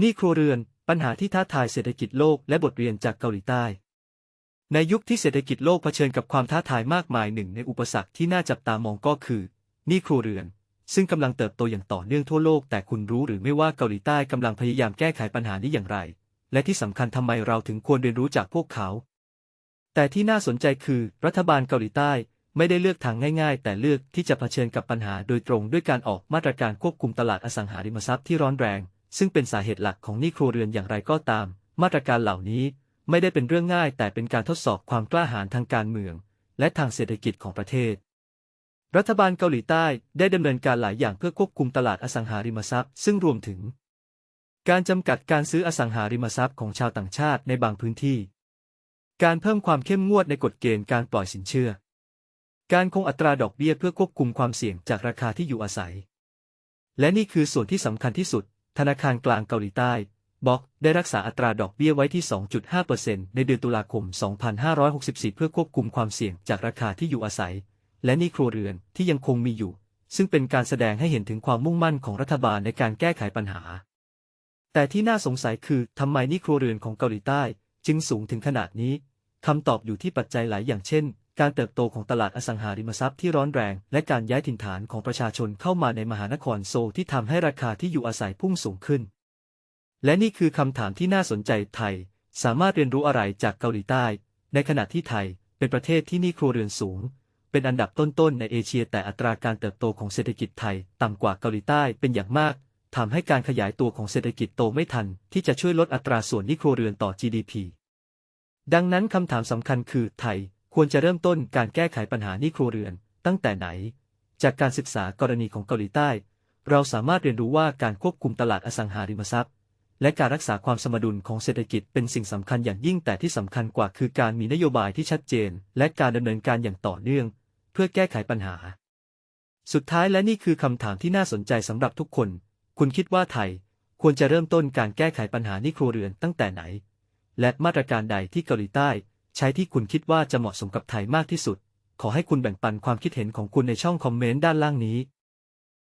นี้ครัวเรือน ปัญหาที่ท้าทายเศรษฐกิจโลกและบทเรียนจากเกาหลีใต้ ในยุคที่เศรษฐกิจโลกเผชิญกับความท้าทายมากมายหนึ่งในอุปสรรคที่น่าจับตามองก็คือนี้ครัวเรือน ซึ่งกำลังเติบโตอย่างต่อเนื่องทั่วโลก แต่คุณรู้หรือไม่ว่าเกาหลีใต้กำลังพยายามแก้ไขปัญหานี้อย่างไร และที่สำคัญทำไมเราถึงควรเรียนรู้จากพวกเขา แต่ที่น่าสนใจคือ รัฐบาลเกาหลีใต้ไม่ได้เลือกทางง่ายๆ แต่เลือกที่จะเผชิญกับปัญหาโดยตรงด้วยการออกมาตรการควบคุมตลาดอสังหาริมทรัพย์ที่ร้อนแรง ซึ่งเป็นสาเหตุหลักของหนี้ครัวเรือนอย่างไรก็ตาม มาตรการเหล่านี้ไม่ได้เป็นเรื่องง่าย แต่เป็นการทดสอบความกล้าหาญทางการเมือง และทางเศรษฐกิจของประเทศ รัฐบาลเกาหลีใต้ได้ดำเนินการหลายอย่างเพื่อควบคุมตลาดอสังหาริมทรัพย์ ซึ่งรวมถึง การจำกัดการซื้ออสังหาริมทรัพย์ของชาวต่างชาติในบางพื้นที่ การเพิ่มความเข้มงวดในกฎเกณฑ์การปล่อยสินเชื่อ การคงอัตราดอกเบี้ยเพื่อควบคุมความเสี่ยงจากราคาที่อยู่อาศัย และนี่คือส่วนที่สำคัญที่สุด ธนาคารกลางเกาหลีใต้บอกได้รักษาอัตราดอกเบี้ยไว้ที่ 2.5%ในเดือนตุลาคม 2564 เพื่อควบคุมความเสี่ยงจากราคาที่อยู่อาศัย และหนี้ครัวเรือนที่ยังคงมีอยู่ ซึ่งเป็นการแสดงให้เห็นถึงความมุ่งมั่นของรัฐบาลในการแก้ไขปัญหา แต่ที่น่าสงสัยคือทำไมหนี้ครัวเรือนของเกาหลีใต้ จึงสูงถึงขนาดนี้คำตอบอยู่ที่ปัจจัยหลายอย่างเช่น การเติบโตของตลาดอสังหาริมทรัพย์ที่ร้อนแรง และการย้ายถิ่นฐานของประชาชนเข้ามาในมหานครโซลที่ทำให้ราคาที่อยู่อาศัยพุ่งสูงขึ้น และนี่คือคำถามที่น่าสนใจไทย สามารถเรียนรู้อะไรจากเกาหลีใต้ ในขณะที่ไทย เป็นประเทศที่นี้ครัวเรือนสูง เป็นอันดับต้นๆในเอเชีย แต่อัตราการเติบโตของเศรษฐกิจไทยต่ำกว่าเกาหลีใต้เป็นอย่างมากทำให้การขยายตัวของเศรษฐกิจโตไม่ทัน ที่จะช่วยลดอัตราส่วนนี้ครัวเรือนต่อ GDP ดังนั้นคำถามสำคัญคือไทย ควรจะเริ่มต้นการแก้ไขปัญหานี้ครัวเรือน ตั้งแต่ไหน จากการศึกษากรณีของเกาหลีใต้ เราสามารถเรียนรู้ว่าการควบคุมตลาดอสังหาริมทรัพย์ และการรักษาความสมดุลของเศรษฐกิจเป็นสิ่งสำคัญอย่างยิ่งแต่ที่สำคัญกว่าคือการมีนโยบายที่ชัดเจน และการดำเนินการอย่างต่อเนื่อง เพื่อแก้ไขปัญหา สุดท้ายและนี่คือคำถามที่น่าสนใจสำหรับทุกคน คุณคิดว่าไทยควรจะเริ่มต้นการแก้ไขปัญหานี้ครัวเรือนตั้งแต่ไหน และมาตรการใดที่เกาหลีใต้ ใช้ที่คุณคิดว่าจะเหมาะสมกับไทยมากที่สุด ขอให้คุณแบ่งปันความคิดเห็นของคุณในช่องคอมเมนต์ด้านล่างนี้